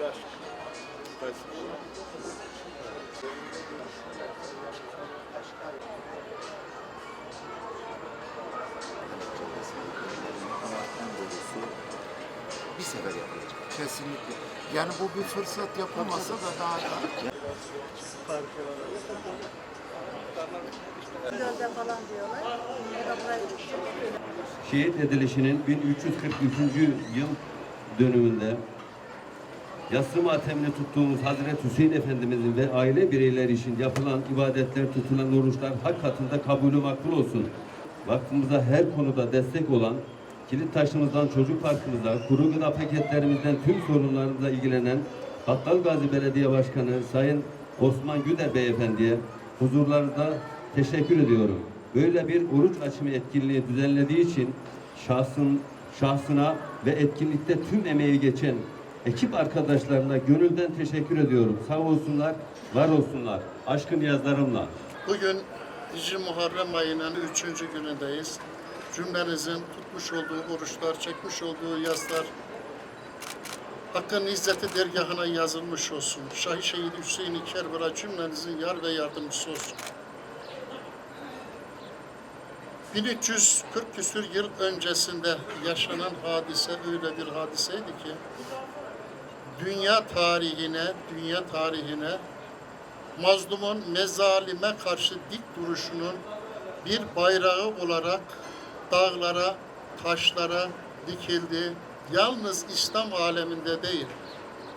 Bir sefer yapılacak. Kesinlikle. Yani bu bir fırsat yapılmasa da daha da Gözde falan diyorlar. O da buraya şehit edilişinin 1343. yıl dönümünde yassı matemini tuttuğumuz Hazreti Hüseyin Efendimizin ve aile bireyleri için yapılan ibadetler, tutulan oruçlar hak katında kabulü makbul olsun. Vakfımıza her konuda destek olan, kilit taşımızdan çocuk parkımıza, kuru gıda paketlerimizden tüm sorunlarımıza ilgilenen Battal Gazi Belediye Başkanı Sayın Osman Güder Beyefendi'ye huzurlarınızda teşekkür ediyorum. Böyle bir oruç açımı etkinliği düzenlediği için şahsın şahsına ve etkinlikte tüm emeği geçen ekip arkadaşlarına gönülden teşekkür ediyorum. Sağ olsunlar, var olsunlar. Aşkın yazlarımla. Bugün Hicri Muharrem ayının üçüncü günündeyiz. Cümlenizin tutmuş olduğu oruçlar, çekmiş olduğu yaslar Hakkın izzeti dergahına yazılmış olsun. Şahi Şehit Hüseyin-i Kerbela cümlenizin yar ve yardımcısı olsun. 1340 küsür yıl öncesinde yaşanan hadise öyle bir hadiseydi ki dünya tarihine, dünya tarihine mazlumun mezalime karşı dik duruşunun bir bayrağı olarak dağlara, taşlara dikildi. Yalnız İslam aleminde değil,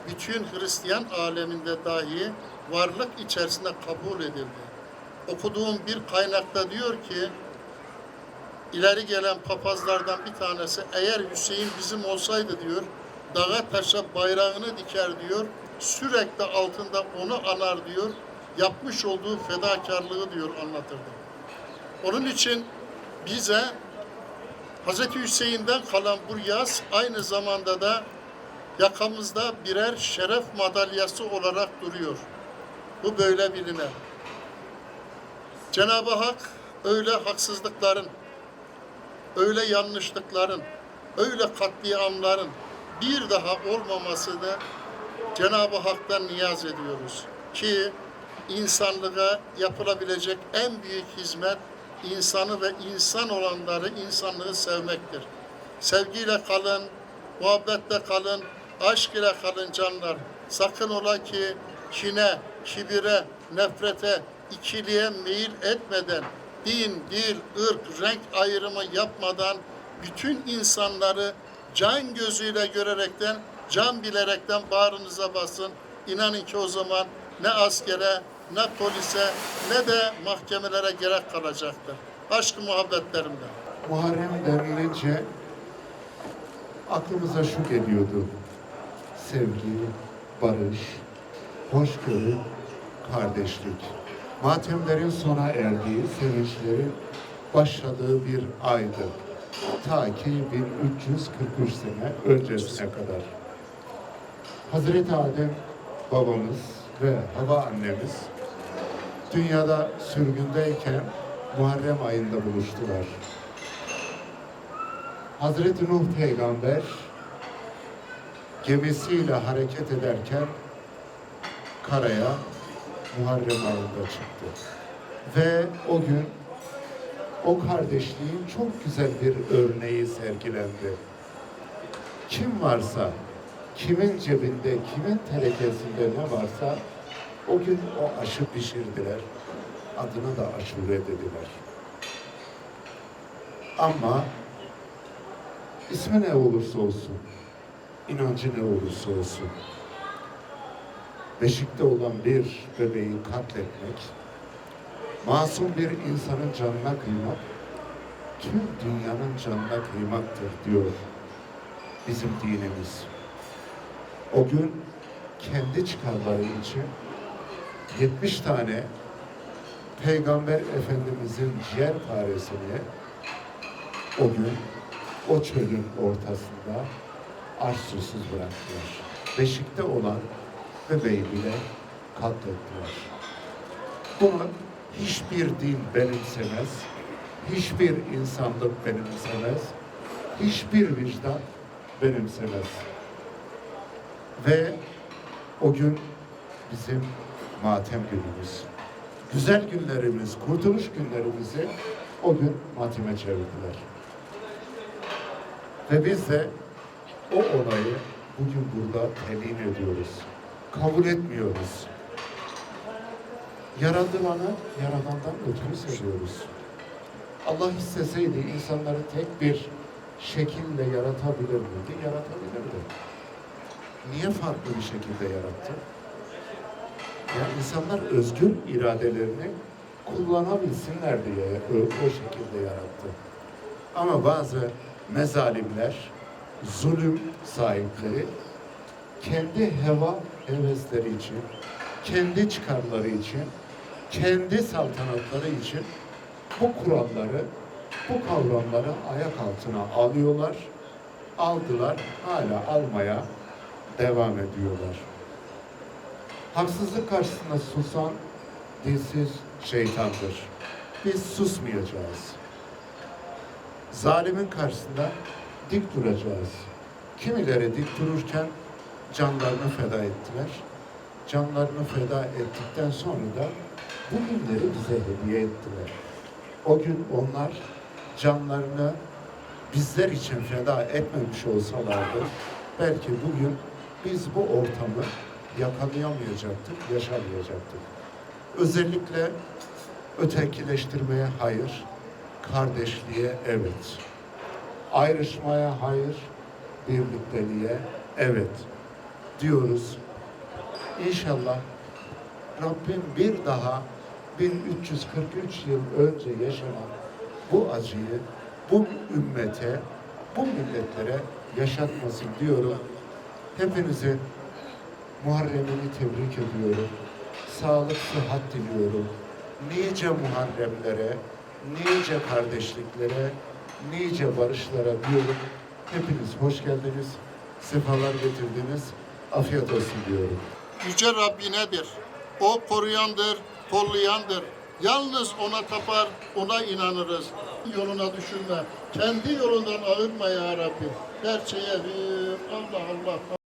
bütün Hristiyan aleminde dahi varlık içerisinde kabul edildi. Okuduğum bir kaynakta diyor ki, ileri gelen papazlardan bir tanesi eğer Hüseyin bizim olsaydı diyor dağa taşa bayrağını diker diyor sürekli altında onu anar diyor yapmış olduğu fedakarlığı diyor anlatırdı. Onun için bize Hz. Hüseyin'den kalan bu yaz aynı zamanda da yakamızda birer şeref madalyası olarak duruyor. Bu böyle biline. Cenab-ı Hak öyle haksızlıkların, öyle yanlışlıkların, öyle katliamların bir daha olmamasını Cenab-ı Hak'tan niyaz ediyoruz. Ki insanlığa yapılabilecek en büyük hizmet insanı ve insan olanları, insanlığı sevmektir. Sevgiyle kalın, muhabbetle kalın, aşk ile kalın canlar. Sakın ola ki kine, kibire, nefrete, ikiliğe meyil etmeden, din, dil, ırk, renk ayrımı yapmadan bütün insanları can gözüyle görerekten, can bilerekten bağrınıza basın. İnanın ki o zaman ne askere, ne polise, ne de mahkemelere gerek kalacaktır. Aşk muhabbetlerimden. Muharrem denilince aklımıza şu geliyordu. Sevgi, barış, hoşgörü, kardeşlik. Matemlerin sona erdiği, sevinçlerin başladığı bir aydı. Ta ki 1343 sene öncesine kadar. Hazreti Adem babamız ve Hava annemiz dünyada sürgündeyken Muharrem ayında buluştular. Hazreti Nuh peygamber gemisiyle hareket ederken karaya Muharrem ayında çıktı. Ve o gün o kardeşliğin çok güzel bir örneği sergilendi. Kim varsa, kimin cebinde, kimin tenekesinde ne varsa o gün o aşı pişirdiler. Adına da aşure dediler. Ama ismi ne olursa olsun, inancı ne olursa olsun, beşikte olan bir bebeği katletmek, masum bir insanın canına kıymak, tüm dünyanın canına kıymaktır diyor bizim dinimiz. O gün kendi çıkarları için 70 tane Peygamber Efendimizin ciğer paresini o gün o çölün ortasında aç susuz bıraktılar. Beşikte olan bebeği bile katlettiler. Bunu hiçbir din benimsemez, hiçbir insanlık benimsemez, hiçbir vicdan benimsemez. Ve O gün bizim matem günümüz. Güzel günlerimiz, kurtuluş günlerimizi o gün mateme çevirdiler. Ve biz de o olayı bugün burada telin ediyoruz. Kabul etmiyoruz. Yaradılanı Yaradan'dan ötürü seviyoruz. Allah isteseydi insanları tek bir şekilde yaratabilir miydi? Yaratabilirdi. Niye farklı bir şekilde yarattı? Yani insanlar özgür iradelerini kullanabilsinler diye o, şekilde yarattı. Ama bazı mezalimler, zulüm sahipleri kendi heva hevesleri için, kendi çıkarları için, kendi saltanatları için bu kuralları, bu kavramları ayak altına alıyorlar, aldılar, hala almaya devam ediyorlar. Haksızlık karşısında susan dilsiz şeytandır. Biz susmayacağız. Zalimin karşısında dik duracağız. Kimileri dik dururken canlarını feda ettiler. Canlarını feda ettikten sonra da bu günleri bize hediye ettiler. O gün onlar canlarını bizler için feda etmemiş olsalardı belki bugün biz bu ortamı yakalayamayacaktık, yaşamayacaktık. Özellikle ötekileştirmeye hayır, kardeşliğe evet. Ayrışmaya hayır, birlikteliğe evet diyoruz. İnşallah Rabbim bir daha 1343 yıl önce yaşanan bu acıyı bu ümmete, bu milletlere yaşatmasın diyorum. Hepinizin Muharrem'ini tebrik ediyorum. Sağlık, sıhhat diliyorum. Nice Muharremlere, nice kardeşliklere, nice barışlara diyorum. Hepiniz hoş geldiniz. Sefalar getirdiniz. Afiyet olsun diyorum. Yüce Rabbi nedir? O koruyandır, kollayandır. Yalnız ona tapar, ona inanırız. Yoluna düşürme. Kendi yolundan ayırma ya Rabbi. Her şeye bir Allah Allah.